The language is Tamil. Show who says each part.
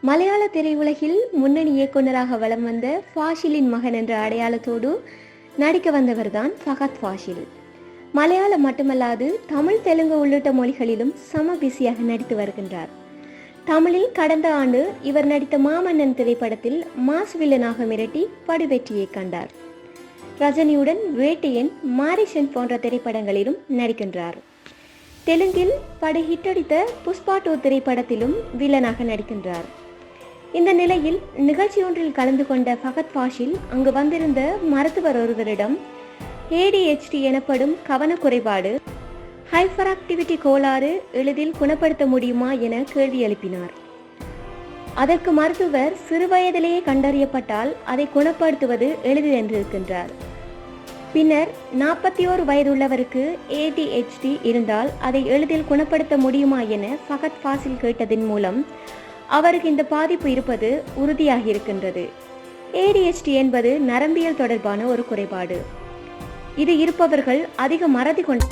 Speaker 1: மலையாள திரையுலகில் முன்னணி இயக்குனராக வலம் வந்த ஃபாஷிலின் மகன் என்ற அடையாளத்தோடு நடிக்க வந்தவர்தான் ஃபகத் ஃபாஷில். மலையாளம் மட்டுமல்லாது தமிழ் தெலுங்கு உள்ளிட்ட மொழிகளிலும் சம பிஸியாக நடித்து வருகின்றார். தமிழில் கடந்த ஆண்டு இவர் நடித்த மாமன்னன் திரைப்படத்தில் மாஸ் வில்லனாக மிரட்டி படுவெற்றியை கண்டார். ரஜினியுடன் வேட்டையன் மாரிஷன் போன்ற திரைப்படங்களிலும் நடிக்கின்றார். தெலுங்கில் படு ஹிட்டடித்த புஷ்பா டூ திரைப்படத்திலும் வில்லனாக நடிக்கின்றார். இந்த நிலையில் நிகழ்ச்சி ஒன்றில் கலந்து கொண்ட ஃபகத் பாஷில் அங்கு வந்திருந்த மருத்துவர் ஒருவரிடம் ஏடிஹெச்டி எனப்படும் கவனக்குறைபாடு ஹைஃபர் ஆக்டிவிட்டி கோளாறு எளிதில் குணப்படுத்த முடியுமா என கேள்வி எழுப்பினார். அதற்கு மருத்துவர் சிறுவயதிலேயே கண்டறியப்பட்டால் அதை குணப்படுத்துவது எளிதில் என்றிருக்கின்றார். பின்னர் நாற்பத்தி ஓரு வயதுள்ளவருக்கு ஏடிஹெச்டி இருந்தால் அதை எளிதில் குணப்படுத்த முடியுமா என ஃபகத் ஃபாசில் கேட்டதன் மூலம் அவருக்கு இந்த பாதிப்பு இருப்பது உறுதியாக இருக்கின்றது ஏடிஹெச்டி என்பது நரம்பியல் தொடர்பான ஒரு குறைபாடு. இது இருப்பவர்கள் அதிக மறதி கொண்ட